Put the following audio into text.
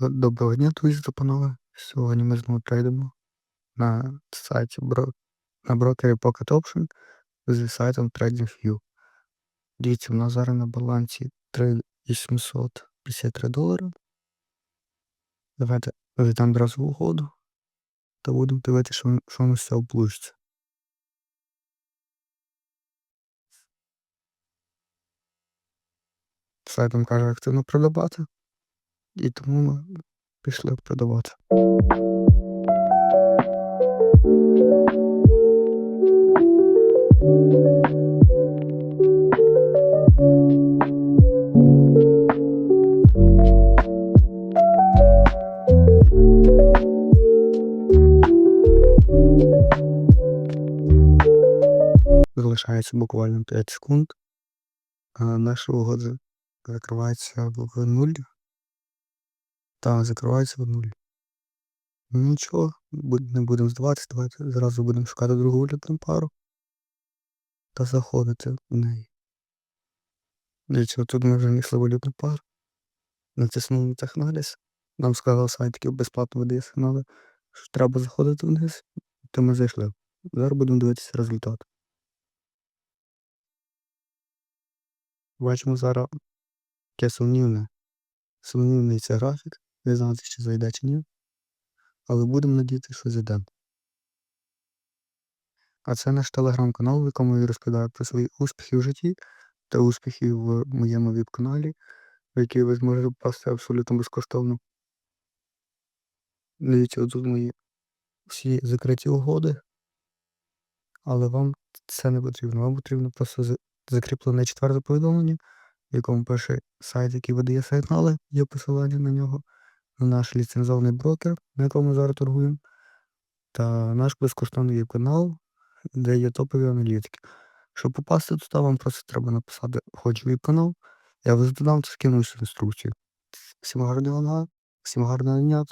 Доброго дня, друзі та панове. Сьогодні ми знову трейдимо на сайті на брокері Pocket Option з сайтом TradingView. Дивіться, у нас зараз на балансі 3853 долари. Давайте введемо одразу угоду та будемо дивитися, що, що у нас все облужиться. Сайт нам каже активно продавати. І тому ми пішли продавати. Залишається буквально 5 секунд. А наша угода закривається в нуль. Так, закривається в нуль. Ну нічого, не будемо здаватися, давайте зразу будемо шукати другу валютну пару та заходити в неї. Дивіться, тут ми вже знайшли валютну пару. Натиснули на теханаліз. Нам сказав сайт, який безплатно видає сигнали, що треба заходити вниз, то ми зайшли. Зараз будемо дивитися результат. Бачимо зараз таке сумнівне. Сумнівний це графік. Не знати, чи зайде чи ні. Але будемо надіятися, що зайде. А це наш телеграм-канал, в якому я розповідаю про свої успіхи в житті та успіхи в моєму віп-каналі, в який ви зможете попасти абсолютно безкоштовно. Дивіться, тут мої всі закриті угоди. Але вам це не потрібно. Вам потрібно просто закріплене четверте повідомлення, в якому пише сайт, який видає сигнали, є посилання на нього, наш ліцензований брокер, на якому зараз торгуємо, та наш безкоштовний канал, де є топові аналітики. Щоб попасти туди, вам просто треба написати «Хочу віп-канал», я вас додам та скину всю інструкцію. Всім гарного дня, всім гарного дня,